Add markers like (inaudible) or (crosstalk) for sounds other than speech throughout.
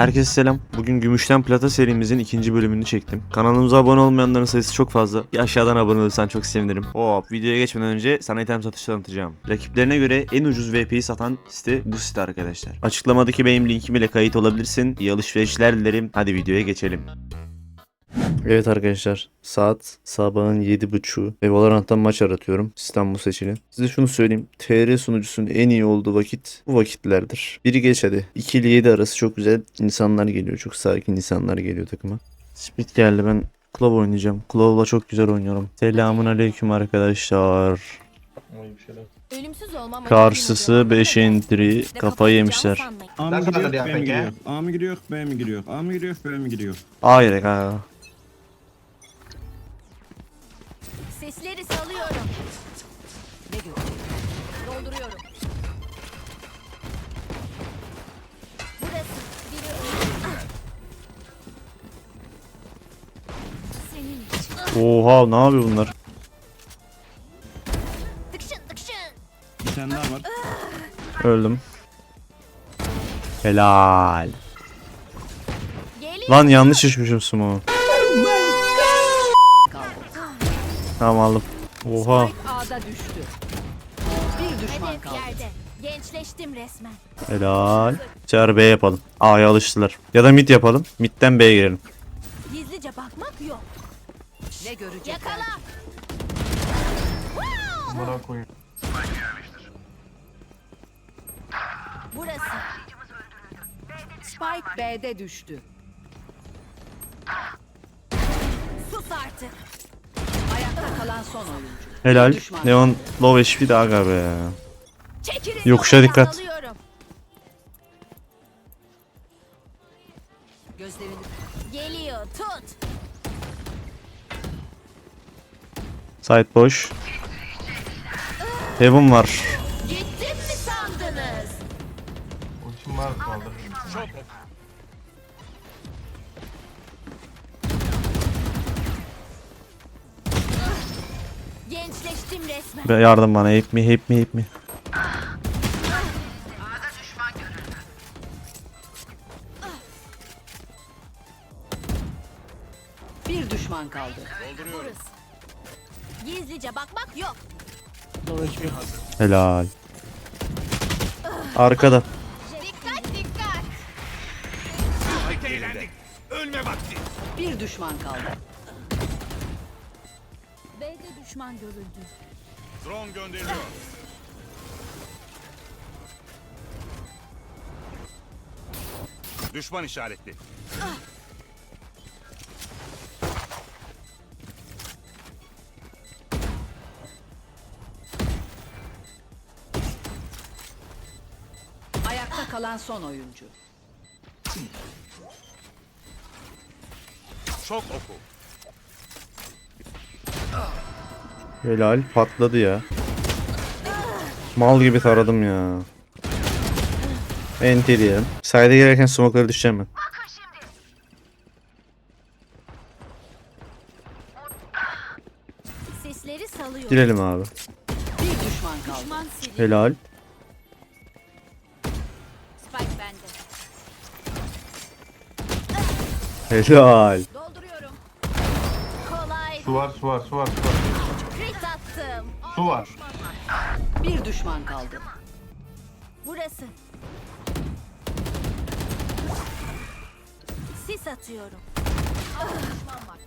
Herkese selam. Bugün Gümüşten Plata serimizin ikinci bölümünü çektim. Kanalımıza abone olmayanların sayısı çok fazla. Bir aşağıdan abone olursan çok sevinirim. Hop videoya geçmeden önce sana item satışı tanıtacağım. Rakiplerine göre en ucuz VP'yi satan site bu site arkadaşlar. Açıklamadaki benim linkim ile kayıt olabilirsin. İyi alışverişler dilerim. Hadi videoya geçelim. Evet arkadaşlar saat sabahın 7.30 ve Valorant'tan maç aratıyorum. İstanbul seçili. Size şunu söyleyeyim. TR sunucusunun en iyi olduğu vakit bu vakitlerdir. Biri geç hadi. 2 ile 7 arası çok güzel insanlar geliyor. Çok sakin insanlar geliyor takıma. Speed geldi ben Claw oynayacağım. Claw'la çok güzel oynuyorum. Selamun aleyküm arkadaşlar. Karşısı 5 entry. Kafayı yemişler. A mı gidiyor, B mi gidiyor? A mı gidiyor, B mi gidiyor? A mı gidiyor, B mi gidiyor? Hayır kanka. Sesleri salıyorum. Ne görecek? Dolduruyorum. Burası. Biri öldü. Senin için. Oha ne yapıyor bunlar? Tıkşın tıkşın. Bir tane daha var. Öldüm. Helal. Geliyor. Lan yanlış düşmüşüm sumo. Tamam aldım. Oha. A'da düştü. Bir düşman Hedef kaldı. yerde. Gençleştim resmen. Helal. Çağır B yapalım. A'ya alıştılar. Ya da mid yapalım. Mid'den B'ye girelim. Gizlice bakmak yok. Ne görecekler? Yakala. Buna koyun. Burası. Spike B'de düştü. Sus artık. Ayakta kalan son oyuncu. Helal. Neon low HP de aga be. Çekilin. Yokuşa yoldan dikkat. alıyorum. Gözlerini Geliyor. Tut. Side boş. Heaven var. Gittim mi sandınız? Ultim var kaldır. Gençleştim resmen. Be yardım bana. Hep mi hep mi hep mi. bir düşman kaldı. Burası. Gizlice bakmak yok. Helal. Arkada. Dikkat dikkat. Bir düşman kaldı. B'de düşman görüldü. Drone gönderiliyor. Düşman işaretli. Ayakta kalan son oyuncu. Çok oku. Helal. Patladı ya. Mal gibi taradım ya. Enti diyelim. Side'e girerken smoke'ları düşeceğim ben. Sesleri salıyor. Girelim abi. Bir düşman kaldı. Düşman. Helal. Spike bende. Helal. Su var su var su var su var. Crit attım. Su var. Bir düşman kaldı. Burası. Sis atıyorum.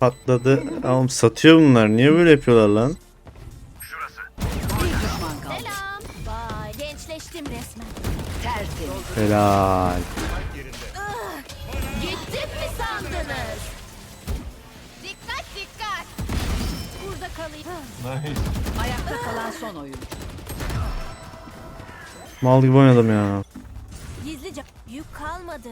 Patladı. Oğlum satıyor bunlar. Niye böyle yapıyorlar lan? Bir düşman kaldı. Selam. Vay gençleştim resmen. Tertemiz. Helal. Gittim mi sandınız? Burada kalayım. Nice. Ayakta kalan son oyuncu. Mal gibi oynadım ya. Gizlice yük kalmadı.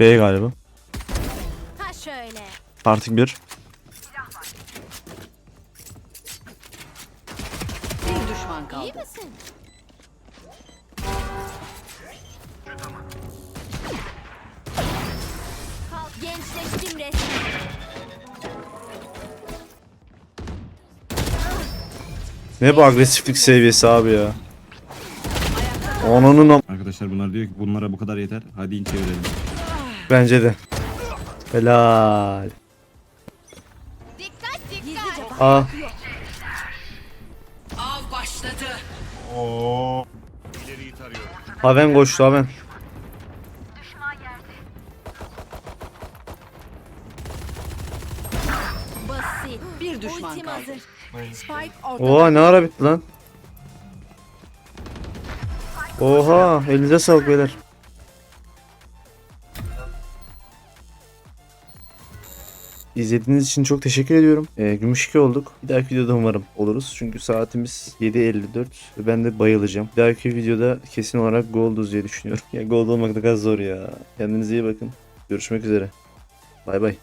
B galiba. Ha şöyle. Artık bir. Bir düşman İyi kaldı. misin? Resmen. Ne bu agresiflik seviyesi abi ya. Onun am- Arkadaşlar bunlar diyor ki bunlara bu kadar yeter. Hadi in çevirelim. bence de. Helal. Dikkat dikkat. Aa Av başladı. Oo. Haven koştu Haven. Bir düşman Ultim kaldı. hazır. Spike ortada. Oha ne ara bitti lan? Oha elinize sağlık beyler. İzlediğiniz için çok teşekkür ediyorum. Ee, gümüş 2 olduk. Bir dahaki videoda umarım oluruz. Çünkü saatimiz 7.54 ve ben de bayılacağım. Bir dahaki videoda kesin olarak golduz diye düşünüyorum. (laughs) Ya gold olmak da kadar zor ya. Kendinize iyi bakın. Görüşmek üzere. Bay bay.